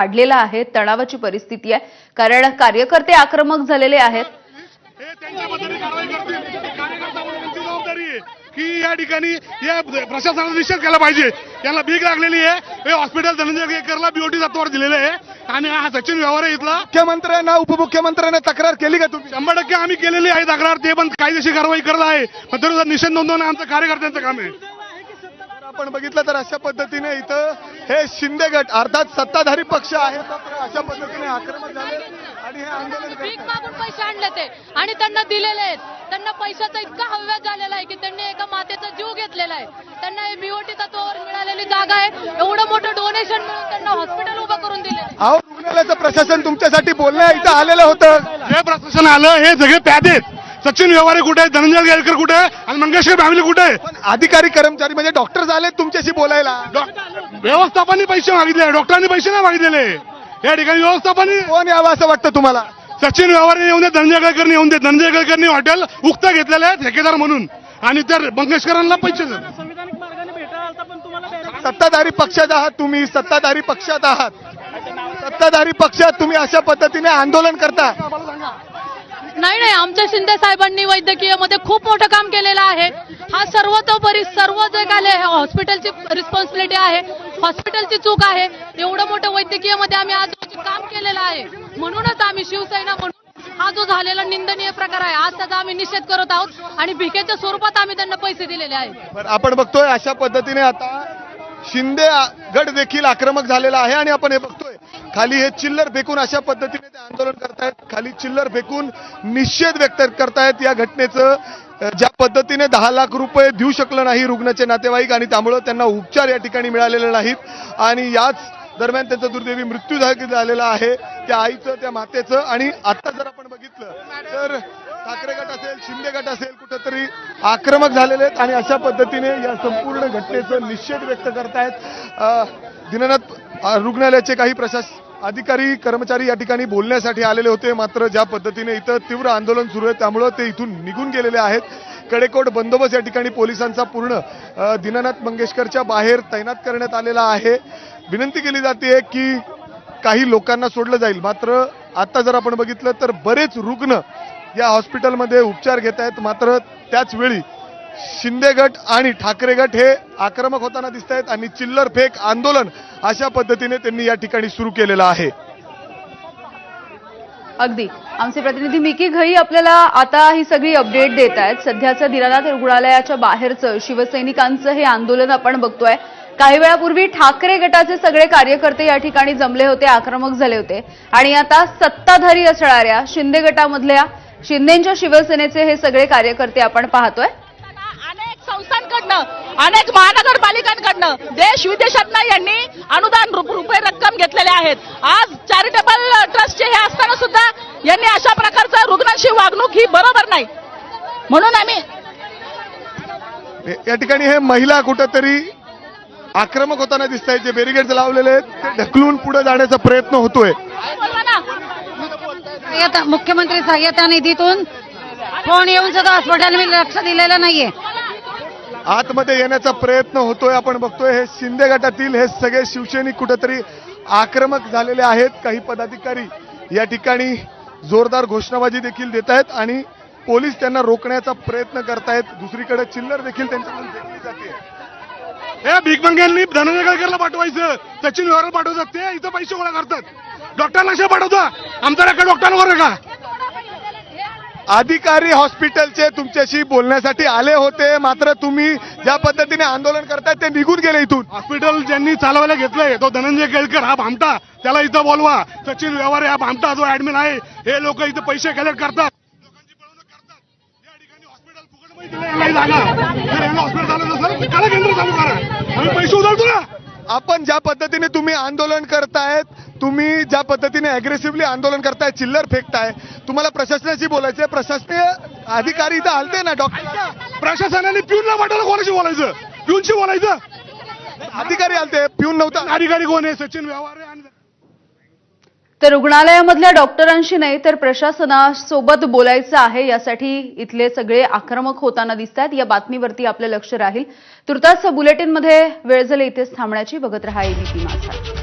वाढलेला आहे तणावाची परिस्थिती आहे. कारण कार्यकर्ते आक्रमक झालेले आहेत. हे की या ठिकाणी या प्रशासनाचा निषेध केला पाहिजे. यांना भीक लागलेली आहे. हे हॉस्पिटल धनंजय केकरला बीओटी तत्वावर दिलेलं आहे. आणि हा सचिन व्यवहार आहे इथला. मुख्यमंत्र्यांना उपमुख्यमंत्र्यांना तक्रार केली का तुम्ही? शंभर टक्के आम्ही केलेली आहे तक्रार. ते पण कायदेशीर कारवाई करत आहे. पण तरी निषेध नोंदवणं आमचं कार्यकर्त्यांचं काम आहे. आपण बघितलं तर अशा पद्धतीने इथं हे शिंदे गट अर्थात सत्ताधारी पक्ष आहे मात्र अशा पद्धतीने आक्रमक झाले आणि हे आंदोलन भीक मागून पैसे आणले ते. आणि त्यांना दिलेले आहेत. त्यांना पैशाचा इतका हव्यास झालेला आहे की त्यांनी एका मातेचा जीव घेतलेला आहे. त्यांना हे बीओटी तत्वावर मिळालेली जागा आहे. एवढं मोठं डोनेशन मिळून त्यांना हॉस्पिटल उभं करून दिले अहो रुग्णालयाचं प्रशासन तुमच्यासाठी बोलण्या इथं आलेलं होतं. जे प्रशासन आलं हे सगळे प्यादे आहेत. सचिन व्यवहारे कुठे? धनंजय गेलकर कुठे? आहे आणि मंगेशकर फॅमिली कुठे? अधिकारी कर्मचारी म्हणजे डॉक्टर आले तुमच्याशी बोलायला. व्यवस्थापनाने पैसे मागितले. डॉक्टरांनी पैसे नाही मागितलेले. या ठिकाणी व्यवस्थापनाने कोण यावं असं वाटतं तुम्हाला? सचिन व्यवहारे येऊन दे धनंजय गडकरनी येऊन दे धनंजय गडकरनी हॉटेल उक्त घेतलेलं आहे ठेकेदार म्हणून. आणि त्या मंगेशकरांना पैसे सत्ताधारी पक्षात आहात तुम्ही. सत्ताधारी पक्षात आहात. सत्ताधारी पक्षात तुम्ही अशा पद्धतीने आंदोलन करता. नाही नाही आमच्या शिंदे साहेबांनी वैद्यकीयमध्ये खूप मोठं काम केलेलं आहे. हा सर्वतोपरी सर्व जे काय हॉस्पिटलची रिस्पॉन्सिबिलिटी आहे हॉस्पिटलची चूक आहे एवढं मोठं वैद्यकीयमध्ये आम्ही आज काम केलेलं आहे. म्हणूनच आम्ही शिवसेना म्हणून हा जो झालेला निंदनीय प्रकार आहे आज त्याचा आम्ही निषेध करत आहोत आणि भिकेच्या स्वरूपात आम्ही त्यांना पैसे दिलेले आहेत. आपण बघतोय अशा पद्धतीने आता शिंदे गड गट देखील आक्रमक झालेला आहे आणि आपण हे बघतोय. खाली हे चिल्लर फेकून अशा पद्धतीने ते आंदोलन करतायत. खाली चिल्लर फेकून निषेध व्यक्त करतायत या घटनेचं. ज्या पद्धतीने दहा लाख रुपये देऊ शकलं नाही रुग्णाचे नातेवाईक आणि त्यामुळं त्यांना उपचार या ठिकाणी मिळालेले नाहीत. आणि याच दरम्यान त्यांचा दुर्दैवी मृत्यू झालेला आहे. त्या आईचं त्या मातेचं आणि आता जर आपण बघितलं तर ठाकरे गट असेल शिंदे गट असेल कुठंतरी आक्रमक झालेले आहेत आणि अशा पद्धतीने या संपूर्ण घटनेचं निषेध व्यक्त करतायत. दिननाथ रुग्णालयाचे काही प्रशास अधिकारी कर्मचारी या ठिकाणी बोलण्यासाठी आलेले होते. मात्र ज्या पद्धतीने इथं तीव्र आंदोलन सुरू आहे त्यामुळं ते इथून निघून गेलेले आहेत. कडेकोट बंदोबस्त या ठिकाणी पोलिसांचा पूर्ण दीनानाथ मंगेशकरच्या बाहेर तैनात करण्यात आलेला आहे. विनंती केली जाते की काही लोकांना सोडलं जाईल. मात्र आता जर आपण बघितलं तर बरेच रुग्ण या हॉस्पिटलमध्ये उपचार घेत आहेत. मात्र त्याच वेळी शिंदे गट आणि ठाकरे गट हे आक्रमक होताना दिसत आहेत आणि चिल्लर फेक आंदोलन अशा पद्धतीने त्यांनी या ठिकाणी सुरू केलेलं आहे. अगदी. आमचे प्रतिनिधी मिकी घई आपल्याला आता ही सगळी अपडेट देत आहेत सध्याचं दिनानाथ रुग्णालयाच्या बाहेरचं शिवसैनिकांचं हे आंदोलन आपण बघतोय. काही वेळापूर्वी ठाकरे गटाचे सगळे कार्यकर्ते या ठिकाणी जमले होते आक्रमक झाले होते. आणि आता सत्ताधारी असणाऱ्या शिंदे गटामधल्या शिंदेच्या शिवसेनेचे हे सगळे कार्यकर्ते आपण पाहतोय. संस्थांकडनं अनेक महानगरपालिकांकडनं देश विदेशातनं यांनी अनुदान रुपये रक्कम घेतलेले आहेत. आज चॅरिटेबल ट्रस्टचे हे असताना सुद्धा यांनी अशा प्रकारचं रुग्णांशी वागणूक ही बरोबर नाही. म्हणून आम्ही या ठिकाणी हे महिला कुठंतरी आक्रमक होताना दिसत आहेत जे बॅरिगेड लावलेले आहेत ते ढकलून पुढे जाण्याचा प्रयत्न होतोय. मुख्यमंत्री सहाय्यता निधीतून फोन येऊन सुद्धा हॉस्पिटल लक्ष दिलेलं नाहीये. आतमध्ये येण्याचा प्रयत्न होतोय. आपण बघतोय हे शिंदे गटातील हे सगळे शिवसैनिक कुठेतरी आक्रमक झालेले आहेत. काही पदाधिकारी या ठिकाणी जोरदार घोषणाबाजी देखील देत आहेत आणि पोलीस त्यांना रोखण्याचा प्रयत्न करतायत. दुसरीकडे चिल्लर देखील त्यांच्याकडून फेकली जाते. हे भीक धनंजय गडकरला पाठवायचं. सचिन व्यवहारला पाठवतात. ते इथं पैसे गोळा करतात. डॉक्टरला कशा पाठवता आमच्याकडे डॉक्टरांवर का? अधिकारी हॉस्पिटलचे तुमच्याशी बोलण्यासाठी आले होते. मात्र तुम्ही ज्या पद्धतीने आंदोलन करताय ते निघून गेले इथून. हॉस्पिटल ज्यांनी चालवायला घेतलंय तो धनंजय केळकर हा भामटा. त्याला इथं बोलवा. सचिन व्यवहारे हा भामटा जो ऍडमिन आहे हे लोक इथं पैसे कलेक्ट करतात. आपण ज्या पद्धतीने तुम्ही आंदोलन करतायत तुम्ही ज्या पद्धतीने अग्रेसिव्हली आंदोलन करताय चिल्लर फेकताय तुम्हाला प्रशासनाशी बोलायचंय. प्रशासकीय अधिकारी इथं आलते ना डॉक्टर? प्रशासनाने पिऊनला पाठवलं कोणाशी बोलायचं? पिऊनशी बोलायचं? अधिकारी आलते पिऊन नव्हता. अधिकारी कोण आहे? सचिन व्यवहारे तर रुग्णालयामधल्या डॉक्टरांशी नाही तर प्रशासनासोबत बोलायचं आहे. यासाठी इथले सगळे आक्रमक होताना दिसत आहेत या बातमीवरती आपलं लक्ष राहील. तुर्तास बुलेटिनमध्ये वेळ झाली इथेच थांबण्याची. बघत रहा एबीपी माझा